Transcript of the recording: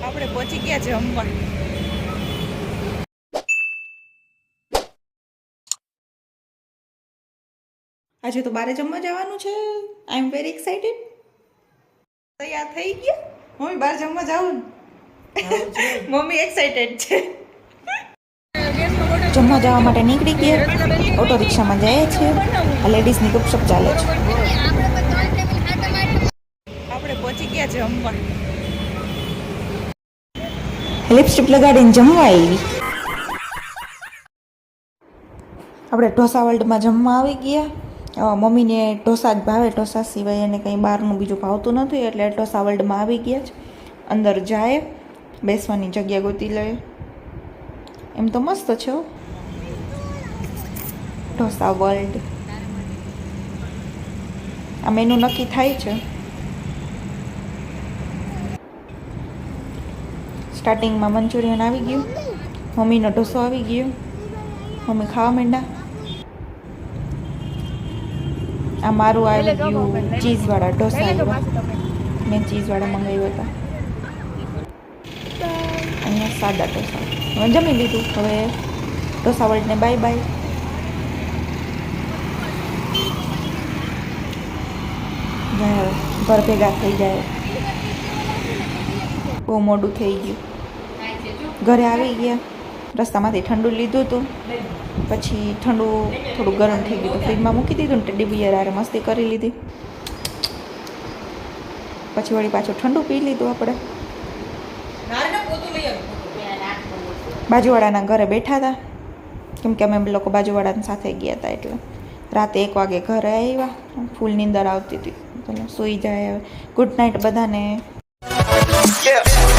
આપણે પહોંચી ગયા જમવા આજે તો બારે જમવા જવાનું છે. આઈ એમ વેરી એક્સાઇટેડ તૈયાર થઈ ગયા? મમ્મી બહાર જમવા જાવું મમ્મી એક્સાઇટેડ છે. જમવા જવા માટે નીકળી ગયા. ઓટો રિક્ષામાં જાય છે આ લેડીઝની ગુપસપ ચાલે છે. આપણે પહોંચી ગયા જમવા લિપસ્ટિક લગાડીને જમવા આવી. આપણે ઢોસા વર્લ્ડમાં જમવા આવી ગયા. મમ્મીને ઢોસા જ ભાવે. ઢોસા સિવાય એને કંઈ બહારનું બીજું ભાવતું નથી, એટલે ઢોસા વર્લ્ડમાં આવી ગયા જ. અંદર જાય, બેસવાની જગ્યા ગોતી લે. એમ તો મસ્ત છે ઢોસા વર્લ્ડ. આ મેનુ નક્કી થાય છે. સ્ટાર્ટિંગમાં મંચુરિયન આવી ગયું મમ્મીનો ઢોસો આવી ગયો મમ્મી ખાવા માંડ્યા. આ મારું આવી ગયું ચીઝવાળા ઢોસા આવ્યા. મેં ચીઝવાળા મંગાવ્યા હતા. અહીંયા સાદા ઢોસા. હવે જમી લીધું. હવે ઢોસા વર્લ્ડને બાય બાય. ભર ભેગા થઈ જાય. બહુ મોડું થઈ ગયું. ઘરે આવી ગયા. રસ્તામાંથી ઠંડુ લીધું હતું. પછી ઠંડુ થોડું ગરમ થઈ ગયું ફ્રીજમાં મૂકી દીધું ને ટેડી બિયર આરે મસ્તી કરી લીધી. પછી વળી પાછું ઠંડુ પી લીધું આપણે. બાજુવાળાના ઘરે બેઠા હતા. કેમ કે અમે લોકો બાજુવાળાની સાથે ગયા હતા એટલે રાતે એક વાગે ઘરે આવ્યા. ફૂલ નીંદર આવતી હતી. સૂઈ જાય. ગુડ નાઇટ બધાને. Yeah.